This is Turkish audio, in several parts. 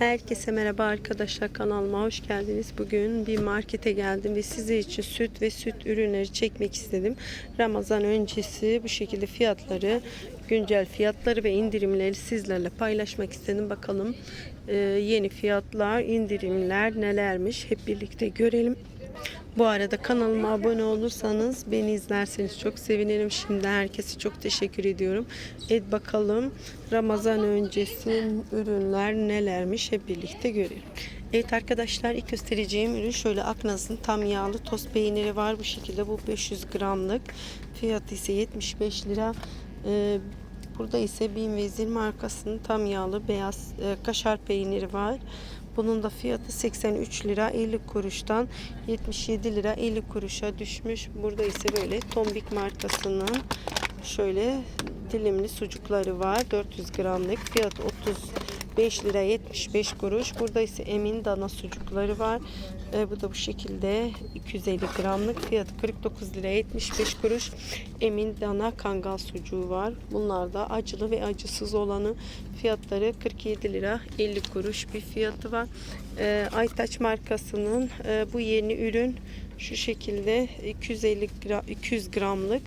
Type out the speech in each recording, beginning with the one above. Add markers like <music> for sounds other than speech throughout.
Herkese merhaba arkadaşlar kanalıma hoş geldiniz. Bugün bir markete geldim ve sizler için süt ve süt ürünleri çekmek istedim. Ramazan öncesi bu şekilde fiyatları, güncel fiyatları ve indirimleri sizlerle paylaşmak istedim. Bakalım e, yeni fiyatlar, indirimler nelermiş hep birlikte görelim. Bu arada kanalıma abone olursanız beni izlerseniz çok sevinirim. Şimdi herkese çok teşekkür ediyorum. Et bakalım Ramazan öncesi ürünler nelermiş hep birlikte görelim. Evet arkadaşlar ilk göstereceğim ürün şöyle Aknaz'ın tam yağlı toz peyniri var. Bu şekilde bu 500 gramlık. Fiyatı ise 75 lira. Ee, burada ise Bin Vezir markasının tam yağlı beyaz e, kaşar peyniri var. Bunun da fiyatı 83 lira 50 kuruştan 77 lira 50 kuruşa düşmüş. Burada ise böyle Tombik markasının şöyle dilimli sucukları var. 400 gramlık fiyat 35 lira 75 kuruş. Burada ise Emin dana sucukları var. E, bu da bu şekilde 250 gramlık fiyat 49 lira 75 kuruş. Emin dana kangal sucuğu var. Bunlar da acılı ve acısız olanı fiyatları 47 lira 50 kuruş bir fiyatı var. E, Aytaç markasının e, bu yeni ürün şu şekilde 250 gram, 200 gramlık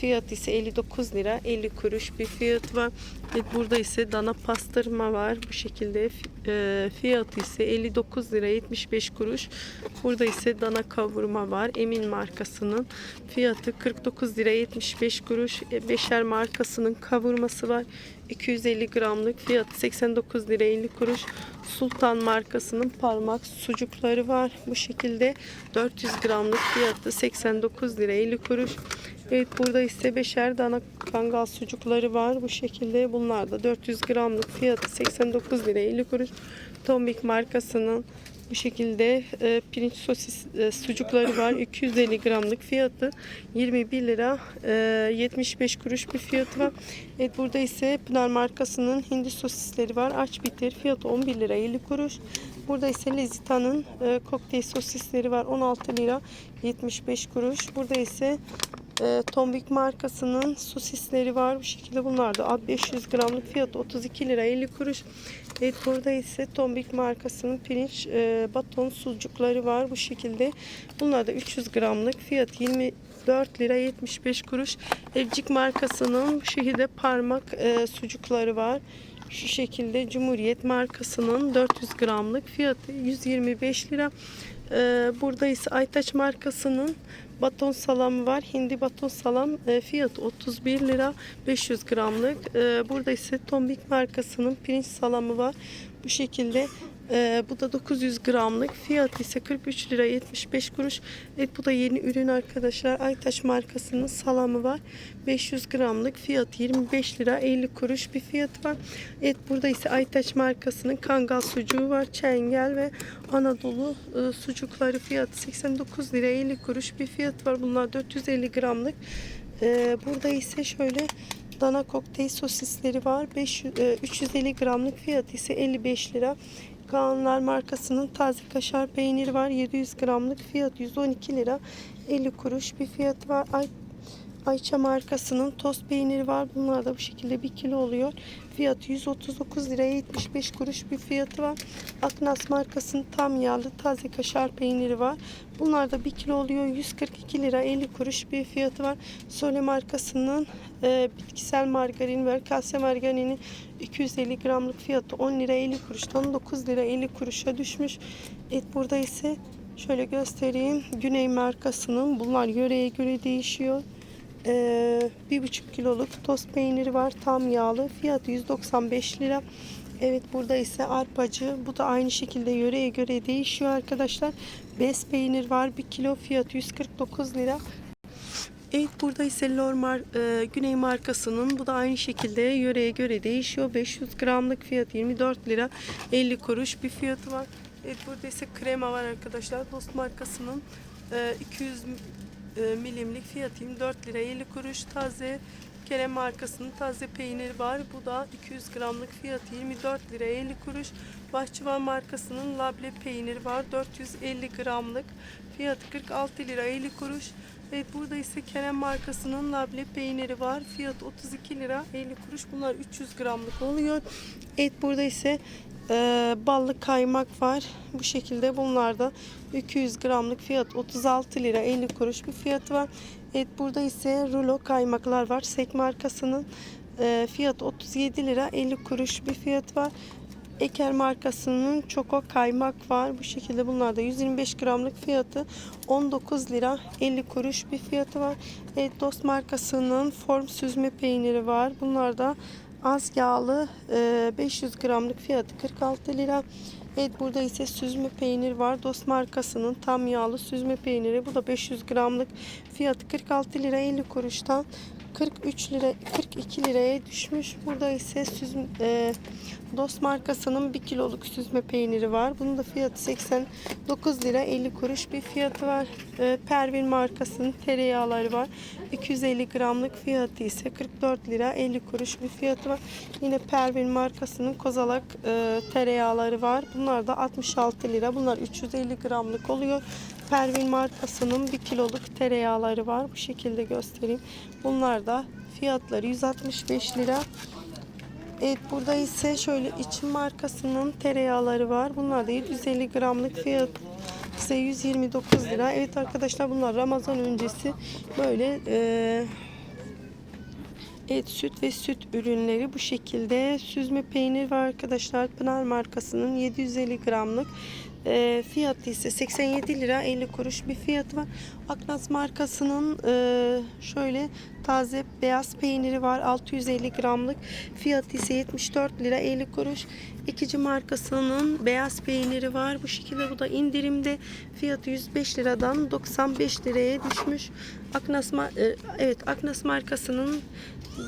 Fiyat ise 59 lira 50 kuruş bir fiyat var. Evet, burada ise dana pastırma var. Bu şekilde e, fiyatı ise 59 lira 75 kuruş. Burada ise dana kavurma var. Emin markasının fiyatı 49 lira 75 kuruş. E, Beşer markasının kavurması var. 250 gramlık fiyatı 89 lira 50 kuruş. Sultan markasının parmak sucukları var. Bu şekilde 400 gramlık fiyatı 89 lira 50 kuruş. Evet burada ise beşer dana kangal sucukları var. Bu şekilde bunlar da 400 gramlık fiyatı 89 lira 50 kuruş. Tombik markasının bu şekilde e, pirinç sosis e, sucukları var. <laughs> 250 gramlık fiyatı 21 lira e, 75 kuruş bir fiyatı var. Evet burada ise Pınar markasının hindi sosisleri var. Aç bitir fiyatı 11 lira 50 kuruş. Burada ise Lezita'nın e, kokteyl sosisleri var. 16 lira 75 kuruş. Burada ise e, Tombik markasının sosisleri var. Bu şekilde bunlar da 500 gramlık fiyatı 32 lira 50 kuruş. Evet burada ise Tombik markasının pirinç e, baton sucukları var. Bu şekilde bunlar da 300 gramlık fiyat 24 lira 75 kuruş. Evcik markasının bu şekilde parmak e, sucukları var. Şu şekilde Cumhuriyet markasının 400 gramlık fiyatı 125 lira. Ee, burada ise Aytaç markasının baton salamı var. Hindi baton salam e, fiyatı 31 lira 500 gramlık. Ee, burada ise Tombik markasının pirinç salamı var. Bu şekilde ee, bu da 900 gramlık. Fiyat ise 43 lira 75 kuruş. Evet bu da yeni ürün arkadaşlar. Aytaş markasının salamı var. 500 gramlık. Fiyat 25 lira 50 kuruş bir fiyatı var. Evet burada ise Aytaç markasının kangal sucuğu var. Çengel ve Anadolu e, sucukları fiyatı 89 lira 50 kuruş bir fiyat var. Bunlar 450 gramlık. Ee, burada ise şöyle dana kokteyl sosisleri var. 500, e, 350 gramlık fiyatı ise 55 lira. Kaanlar markasının taze kaşar peyniri var. 700 gramlık fiyat 112 lira 50 kuruş bir fiyatı var. Ay, Ayça markasının toz peyniri var. Bunlar da bu şekilde 1 kilo oluyor. Fiyatı 139 lira 75 kuruş bir fiyatı var. Aknas markasının tam yağlı taze kaşar peyniri var. Bunlar da 1 kilo oluyor. 142 lira 50 kuruş bir fiyatı var. Sole markasının e, bitkisel margarin var. Kase margarinin 250 gramlık fiyatı 10 lira 50 kuruştan 9 lira 50 kuruşa düşmüş. Evet burada ise şöyle göstereyim. Güney markasının bunlar yöreye göre değişiyor. Ee, bir buçuk kiloluk toz peyniri var tam yağlı. Fiyatı 195 lira. Evet burada ise arpacı. Bu da aynı şekilde yöreye göre değişiyor arkadaşlar. Bez peynir var 1 kilo. Fiyatı 149 lira. Evet burada ise Lormar e, Güney markasının bu da aynı şekilde yöreye göre değişiyor. 500 gramlık fiyat 24 lira. 50 kuruş bir fiyatı var. Evet burada ise krema var arkadaşlar. Dost markasının e, 200 e, milimlik fiyatı 24 lira 50 kuruş taze Kerem markasının taze peyniri var. Bu da 200 gramlık fiyatı 24 lira 50 kuruş. Bahçıvan markasının labne peyniri var. 450 gramlık fiyatı 46 lira 50 kuruş. Evet burada ise Kerem markasının labne peyniri var. Fiyatı 32 lira 50 kuruş. Bunlar 300 gramlık oluyor. Evet burada ise e, ballı kaymak var. Bu şekilde bunlarda 200 gramlık fiyat 36 lira 50 kuruş bir fiyatı var. Evet burada ise rulo kaymaklar var. Sek markasının e, fiyat 37 lira 50 kuruş bir fiyat var. Eker markasının çoko kaymak var. Bu şekilde bunlarda 125 gramlık fiyatı 19 lira 50 kuruş bir fiyatı var. Evet Dost markasının form süzme peyniri var. Bunlarda az yağlı e, 500 gramlık fiyatı 46 lira. Evet burada ise süzme peynir var. Dost markasının tam yağlı süzme peyniri. Bu da 500 gramlık fiyatı 46 lira 50 kuruştan 43 lira 42 liraya düşmüş. Burada ise süzme, e, Dost markasının 1 kiloluk süzme peyniri var. Bunun da fiyatı 89 lira 50 kuruş bir fiyatı var. E, Pervin markasının tereyağları var. 250 gramlık fiyatı ise 44 lira 50 kuruş bir fiyatı var. Yine Pervin markasının kozalak e, tereyağları var. Bunlar da 66 lira. Bunlar 350 gramlık oluyor. Pervin markasının 1 kiloluk tereyağları var. Bu şekilde göstereyim. Bunlar da fiyatları 165 lira. Evet burada ise şöyle için markasının tereyağları var. Bunlar da 750 gramlık fiyat ise 129 lira. Evet arkadaşlar bunlar Ramazan öncesi böyle e, Evet süt ve süt ürünleri bu şekilde. Süzme peynir var arkadaşlar. Pınar markasının 750 gramlık. E, fiyatı ise 87 lira 50 kuruş bir fiyatı var. Aknaz markasının e, şöyle taze beyaz peyniri var 650 gramlık. Fiyatı ise 74 lira 50 kuruş. İkinci markasının beyaz peyniri var. Bu şekilde bu da indirimde. Fiyatı 105 liradan 95 liraya düşmüş. Aknas e, evet Aknas markasının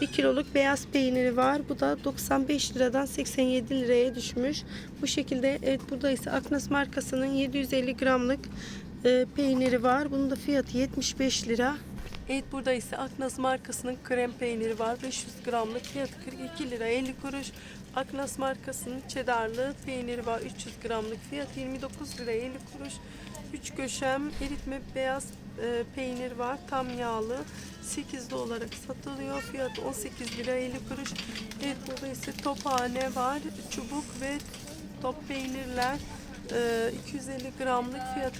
1 kiloluk beyaz peyniri var. Bu da 95 liradan 87 liraya düşmüş. Bu şekilde evet burada ise Aknas markasının 750 gramlık e, peyniri var. Bunun da fiyatı 75 lira. Evet burada ise Aknas markasının krem peyniri var. 500 gramlık fiyatı 42 lira 50 kuruş. Aknas markasının çedarlı peyniri var. 300 gramlık fiyat 29 lira 50 kuruş. 3 köşem eritme beyaz e, peynir var. Tam yağlı. 8'li olarak satılıyor. Fiyatı 18 lira 50 kuruş. Evet burada ise tophane var. Çubuk ve top peynirler. e, 250 gramlık fiyatı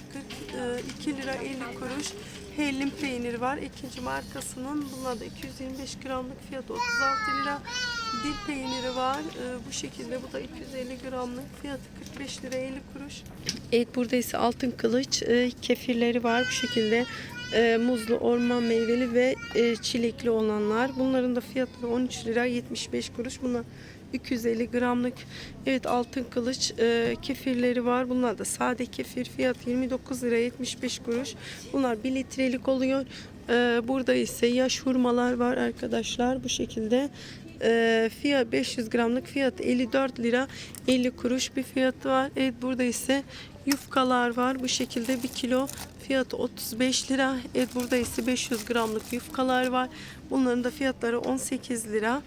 42 lira 50 kuruş. Hellim peyniri var. İkinci markasının bunlar da 225 gramlık fiyatı 36 lira. Dil peyniri var. E, bu şekilde bu da 250 gramlık fiyatı 45 lira 50 kuruş. Evet burada ise altın kılıç e, kefirleri var bu şekilde. E, muzlu, orman meyveli ve e, çilekli olanlar. Bunların da fiyatları 13 lira 75 kuruş. Bunlar 250 gramlık evet altın kılıç e, kefirleri var. Bunlar da sade kefir fiyat 29 lira 75 kuruş. Bunlar 1 litrelik oluyor. E, burada ise yaş hurmalar var arkadaşlar bu şekilde. E, fiyat 500 gramlık fiyat 54 lira 50 kuruş bir fiyatı var. Evet burada ise yufkalar var. Bu şekilde 1 kilo fiyatı 35 lira. Evet burada ise 500 gramlık yufkalar var. Bunların da fiyatları 18 lira.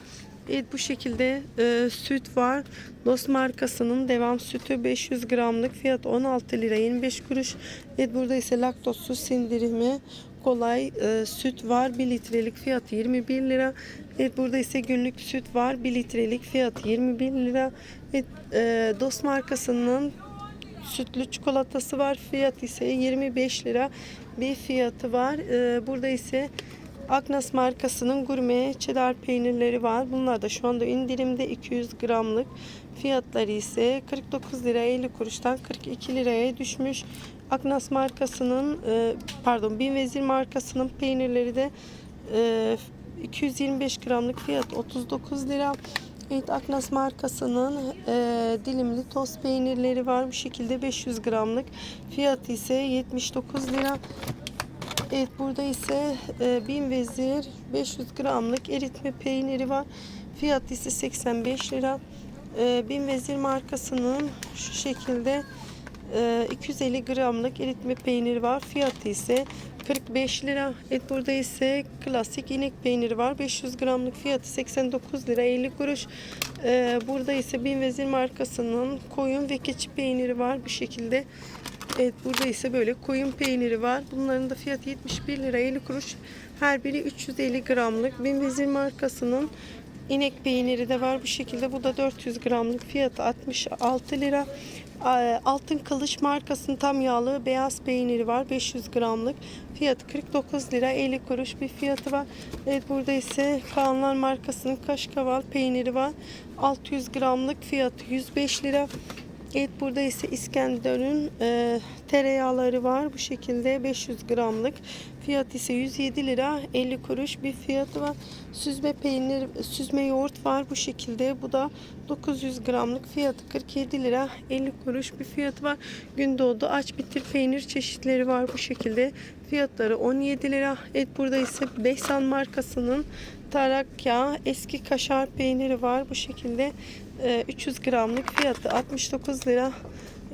Evet bu şekilde e, süt var. Dost markasının devam sütü 500 gramlık fiyat 16 lira 25 kuruş. Evet burada ise laktozsuz sindirimi kolay e, süt var 1 litrelik fiyatı 21 lira. Evet burada ise günlük süt var 1 litrelik fiyatı 21 lira. Evet e, Dost markasının sütlü çikolatası var. Fiyat ise 25 lira bir fiyatı var. Ee, burada ise Agnes markasının gurme cheddar peynirleri var. Bunlar da şu anda indirimde 200 gramlık. Fiyatları ise 49 lira 50 kuruştan 42 liraya düşmüş. Agnes markasının e, pardon Bin Vezir markasının peynirleri de e, 225 gramlık fiyat 39 lira. Evet Aknas markasının e, dilimli toz peynirleri var bu şekilde 500 gramlık fiyatı ise 79 lira. Evet burada ise e, Bin Vezir 500 gramlık eritme peyniri var fiyatı ise 85 lira. E, Bin Vezir markasının şu şekilde e, 250 gramlık eritme peyniri var fiyatı ise 45 lira. Evet burada ise klasik inek peyniri var. 500 gramlık fiyatı 89 lira 50 kuruş. Ee, burada ise Bin Vezir markasının koyun ve keçi peyniri var bu şekilde. Evet burada ise böyle koyun peyniri var. Bunların da fiyatı 71 lira 50 kuruş. Her biri 350 gramlık. Bin Vezir markasının İnek peyniri de var bu şekilde. Bu da 400 gramlık fiyatı 66 lira. Aa, Altın Kılıç markasının tam yağlı beyaz peyniri var 500 gramlık. Fiyatı 49 lira 50 kuruş bir fiyatı var. Evet burada ise Kaanlar markasının kaşkaval peyniri var. 600 gramlık fiyatı 105 lira. Evet burada ise İskenderun e, tereyağları var. Bu şekilde 500 gramlık. Fiyat ise 107 lira 50 kuruş bir fiyatı var. Süzme peynir süzme yoğurt var bu şekilde. Bu da 900 gramlık fiyatı 47 lira 50 kuruş bir fiyatı var. Gündoğdu aç bitir peynir çeşitleri var bu şekilde. Fiyatları 17 lira. Evet burada ise Behsan markasının Tarakya eski kaşar peyniri var bu şekilde e, 300 gramlık fiyatı 69 lira.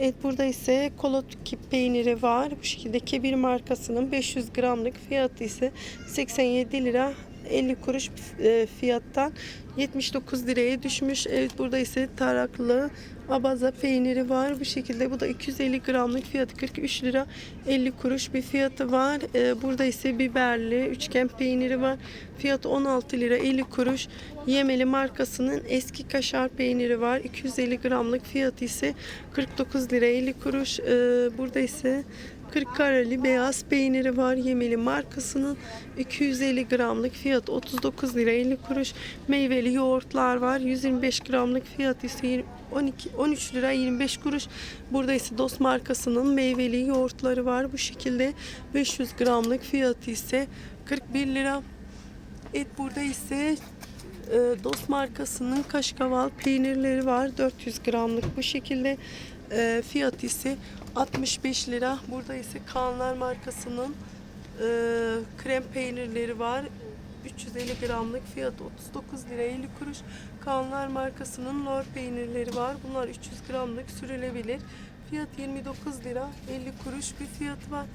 Evet burada ise Kolotuki peyniri var. Bu şekilde Kebir markasının 500 gramlık fiyatı ise 87 lira 50 kuruş e, fiyattan 79 liraya düşmüş. Evet burada ise taraklı abaza peyniri var. Bu şekilde bu da 250 gramlık fiyatı 43 lira 50 kuruş bir fiyatı var. Ee, burada ise biberli üçgen peyniri var. Fiyatı 16 lira 50 kuruş. Yemeli markasının eski kaşar peyniri var. 250 gramlık fiyatı ise 49 lira 50 kuruş. Ee, burada ise 40 kareli beyaz peyniri var. Yemeli markasının 250 gramlık fiyatı 39 lira 50 kuruş. Meyveli yoğurtlar var. 125 gramlık fiyatı ise 20 12 13 lira 25 kuruş. Burada ise Dost markasının meyveli yoğurtları var. Bu şekilde 500 gramlık fiyatı ise 41 lira. Evet burada ise e, Dost markasının kaşkaval peynirleri var. 400 gramlık bu şekilde. E, fiyat ise 65 lira. Burada ise Kaanlar markasının e, krem peynirleri var. 350 gramlık fiyatı 39 lira 50 kuruş. Kaanlar markasının lor peynirleri var. Bunlar 300 gramlık sürülebilir. Fiyat 29 lira 50 kuruş bir fiyatı var.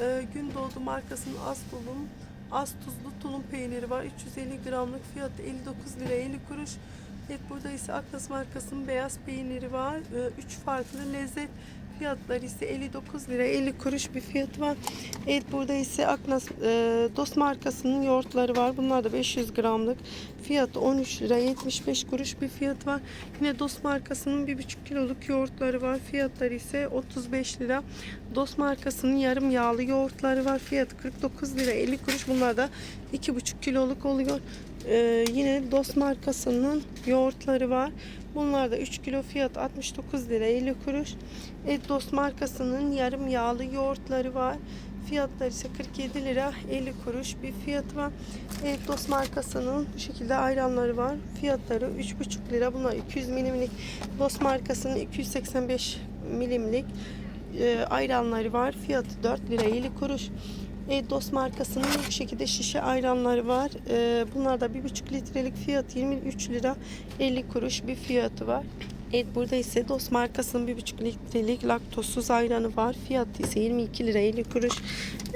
Ee, Gündoğdu markasının az tulum, az tuzlu tulum peyniri var. 350 gramlık fiyatı 59 lira 50 kuruş. Evet burada ise Aklas markasının beyaz peyniri var. 3 farklı lezzet fiyatları ise 59 lira 50 kuruş bir fiyatı var. Evet burada ise Aknas e, Dost markasının yoğurtları var. Bunlar da 500 gramlık. Fiyatı 13 lira 75 kuruş bir fiyat var. Yine Dost markasının 1,5 kiloluk yoğurtları var. Fiyatları ise 35 lira. Dost markasının yarım yağlı yoğurtları var. Fiyatı 49 lira 50 kuruş. Bunlar da 2,5 kiloluk oluyor. Ee, yine Dost markasının yoğurtları var. Bunlar da 3 kilo fiyat 69 lira 50 kuruş. Evet Dost markasının yarım yağlı yoğurtları var. Fiyatları ise 47 lira 50 kuruş bir fiyat var. Evet Dost markasının bu şekilde ayranları var. Fiyatları 3,5 lira. Bunlar 200 milimlik. Dost markasının 285 milimlik e, ayranları var. Fiyatı 4 lira 50 kuruş. E, markasının bu şekilde şişe ayranları var. E, bunlar da 1,5 litrelik fiyat 23 lira 50 kuruş bir fiyatı var. Evet burada ise Dost markasının 1,5 litrelik laktozsuz ayranı var. Fiyatı ise 22 lira 50 kuruş.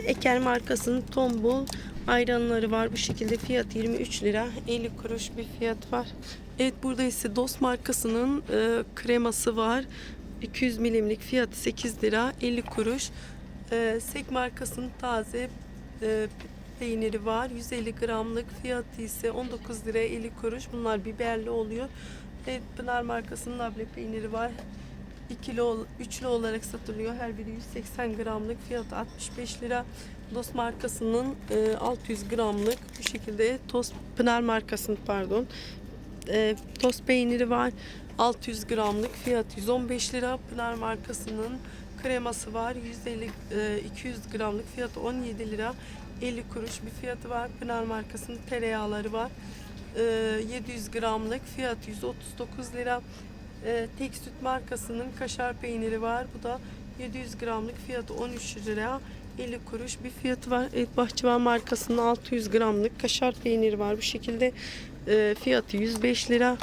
Eker markasının tombul ayranları var. Bu şekilde fiyat 23 lira 50 kuruş bir fiyat var. Evet burada ise Dost markasının e, kreması var. 200 milimlik fiyatı 8 lira 50 kuruş. E, Sek markasının taze e, peyniri var. 150 gramlık fiyatı ise 19 lira 50 kuruş. Bunlar biberli oluyor. Evet, Pınar markasının labne peyniri var. 2 kilo, üçlü olarak satılıyor. Her biri 180 gramlık fiyatı 65 lira. Dost markasının e, 600 gramlık bu şekilde toz Pınar markasının pardon e, toz peyniri var. 600 gramlık fiyat 115 lira. Pınar markasının kreması var. 150 e, 200 gramlık fiyatı 17 lira. 50 kuruş bir fiyatı var. Pınar markasının tereyağları var. E, 700 gramlık fiyat 139 lira. E, tek süt markasının kaşar peyniri var. Bu da 700 gramlık fiyatı 13 lira. 50 kuruş bir fiyatı var. Evet, Bahçıvan markasının 600 gramlık kaşar peyniri var. Bu şekilde e, fiyatı 105 lira.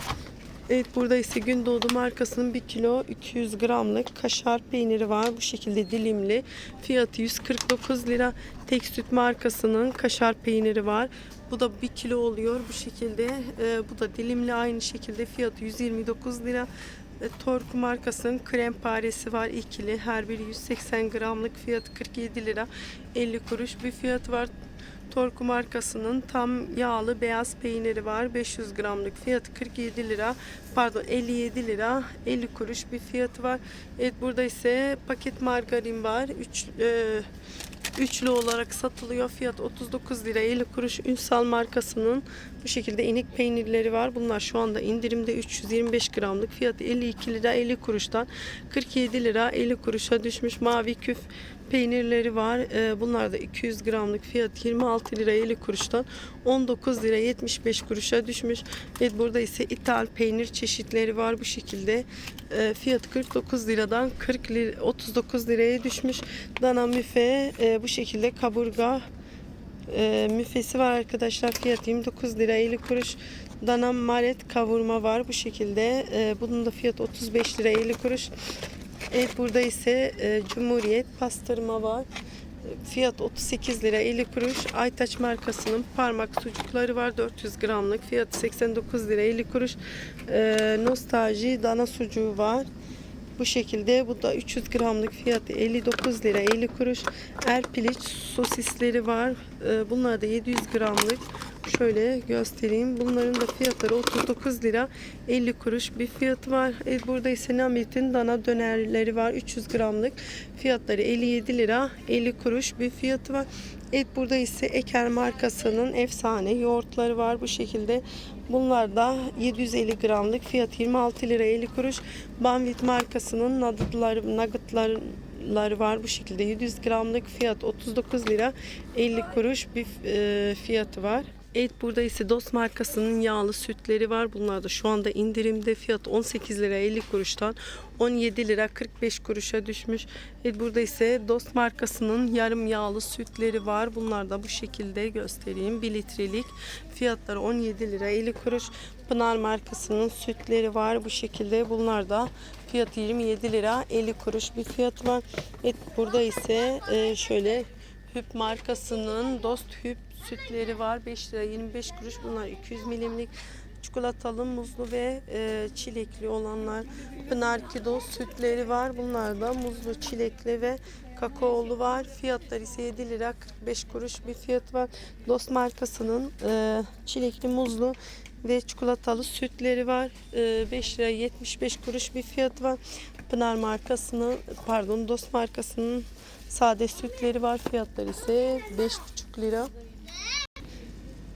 Evet burada ise Gündoğdu markasının 1 kilo 200 gramlık kaşar peyniri var. Bu şekilde dilimli. Fiyatı 149 lira. Tek süt markasının kaşar peyniri var. Bu da 1 kilo oluyor bu şekilde. Ee, bu da dilimli aynı şekilde. Fiyatı 129 lira. E, Torku markasının krem paresi var ikili. Her biri 180 gramlık fiyatı 47 lira. 50 kuruş bir fiyatı var. Torku markasının tam yağlı beyaz peyniri var. 500 gramlık fiyatı 47 lira. Pardon 57 lira 50 kuruş bir fiyatı var. Evet burada ise paket margarin var. 3 Üçlü olarak satılıyor. Fiyat 39 lira 50 kuruş. Ünsal markasının bu şekilde inek peynirleri var. Bunlar şu anda indirimde 325 gramlık. Fiyatı 52 lira 50 kuruştan 47 lira 50 kuruşa düşmüş. Mavi küf peynirleri var. Ee, Bunlar da 200 gramlık fiyat 26 lira 50 kuruştan 19 lira 75 kuruşa düşmüş. Evet burada ise ithal peynir çeşitleri var bu şekilde. Ee, Fiyatı 49 liradan 40 lira, 39 liraya düşmüş. Dana müfe e, bu şekilde kaburga e, müfesi var arkadaşlar. Fiyatı 29 lira 50 kuruş. Dana malet kavurma var bu şekilde. E, bunun da fiyatı 35 lira 50 kuruş. Evet burada ise e, Cumhuriyet pastırma var. Fiyat 38 lira 50 kuruş. Aytaç markasının parmak sucukları var 400 gramlık. Fiyatı 89 lira 50 kuruş. E, nostalji dana sucuğu var. Bu şekilde bu da 300 gramlık fiyatı 59 lira 50 kuruş. Erpiliç sosisleri var. E, bunlar da 700 gramlık. Şöyle göstereyim. Bunların da fiyatları 39 lira 50 kuruş bir fiyatı var. E, burada ise Namit'in dana dönerleri var. 300 gramlık. Fiyatları 57 lira 50 kuruş bir fiyatı var. Evet burada ise Eker markasının efsane yoğurtları var bu şekilde. Bunlar da 750 gramlık fiyat 26 lira 50 kuruş. Banvit markasının nuggetları, nuggetları var bu şekilde 700 gramlık fiyat 39 lira 50 kuruş bir e, fiyatı var. Evet burada ise Dost markasının yağlı sütleri var. Bunlar da şu anda indirimde fiyat 18 lira 50 kuruştan 17 lira 45 kuruşa düşmüş. Evet burada ise Dost markasının yarım yağlı sütleri var. Bunlar da bu şekilde göstereyim. 1 litrelik fiyatları 17 lira 50 kuruş. Pınar markasının sütleri var bu şekilde. Bunlar da fiyatı 27 lira 50 kuruş bir fiyat var. Evet burada ise e, şöyle Hüp markasının Dost Hüp sütleri var. 5 lira 25 kuruş. Bunlar 200 milimlik çikolatalı, muzlu ve e, çilekli olanlar. Pınar Kido sütleri var. Bunlar da muzlu, çilekli ve kakaolu var. Fiyatlar ise 7 lira 45 kuruş bir fiyat var. Dost markasının e, çilekli, muzlu ve çikolatalı sütleri var. E, 5 lira 75 kuruş bir fiyat var. Pınar markasının pardon Dost markasının sade sütleri var. Fiyatları ise 5,5 lira.